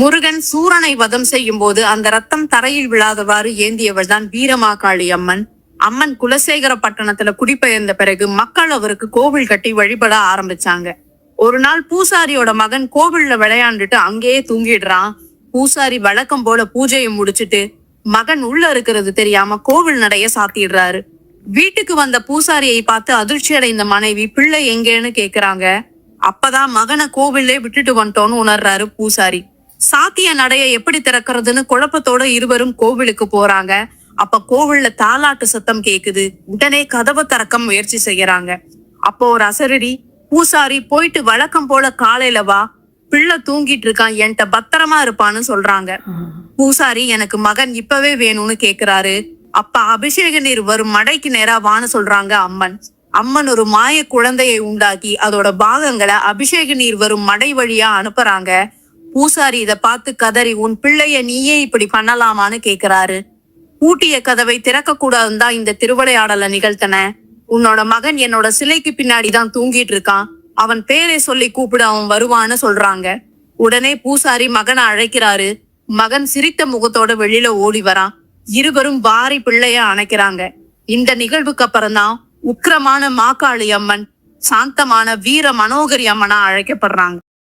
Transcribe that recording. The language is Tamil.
முருகன் சூரனை வதம் செய்யும் போது அந்த ரத்தம் தரையில் விழாதவாறு ஏந்தியவள் தான் வீரமாகாளி அம்மன். அம்மன் குலசேகர பட்டணத்துல குடிபெயர்ந்த பிறகு மக்கள் அவருக்கு கோவில் கட்டி வழிபட ஆரம்பிச்சாங்க. ஒரு நாள் பூசாரியோட மகன் கோவில்ல விளையாண்டுட்டு அங்கேயே தூங்கிடுறான். பூசாரி வழக்கம் போல பூஜையை முடிச்சிட்டு மகன் உள்ள இருக்கிறது தெரியாம கோவில் நடைய சாத்திடுறாரு. வீட்டுக்கு வந்த பூசாரியை பார்த்து அதிர்ச்சி அடைந்த மனைவி பிள்ளை எங்கேன்னு கேக்குறாங்க. அப்பதான் மகனை கோவில்லே விட்டுட்டு வந்துட்டோன்னு உணர்றாரு பூசாரி. சாத்திய நடைய எப்படி திறக்கிறதுன்னு குழப்பத்தோட இருவரும் கோவிலுக்கு போறாங்க. அப்ப கோவில்ல தாலாட்டு சத்தம் கேக்குது. உடனே கதவை திறக்க முயற்சி செய்யறாங்க. அப்போ ஒரு அசரடி பூசாரி போயிட்டு வழக்கம் போல காலையில வா. பிள்ளை தூங்கிட்டு இருக்கான். என்கிட்ட பத்திரமா இருப்பான்னு சொல்றாங்க. பூசாரி எனக்கு மகன் இப்பவே வேணும்னு கேக்குறாரு. அப்ப அபிஷேக நீர் வரும் மடைக்கு நேரா வான்னு சொல்றாங்க அம்மன். அம்மன் ஒரு மாய குழந்தையை உண்டாக்கி அதோட பாகங்களை அபிஷேக நீர் வரும் மடை வழியா அனுப்புறாங்க. பூசாரி இதை பார்த்து கதறி உன் பிள்ளைய நீயே இப்படி பண்ணலாமான்னு கேக்குறாரு. பூட்டிய கதவை திறக்க கூடாதுன்னு தான் இந்த திருவிளையாடலை நிகழ்த்தன. உன்னோட மகன் என்னோட சிலைக்கு பின்னாடி தான் தூங்கிட்டு இருக்கான். அவன் பேரை சொல்லி கூப்பிட அவன் வருவான்னு சொல்றாங்க. உடனே பூசாரி மகனை அழைக்கிறாரு. மகன் சிரித்த முகத்தோட வெளியில ஓடி வரான். இருவரும் வாரி பிள்ளைய அணைக்கிறாங்க. இந்த நிகழ்வுக்கு அப்புறம்தான் உக்கிரமான மாக்காளி அம்மன் சாந்தமான வீர மனோகரி அம்மனா அழைக்கப்படுறாங்க.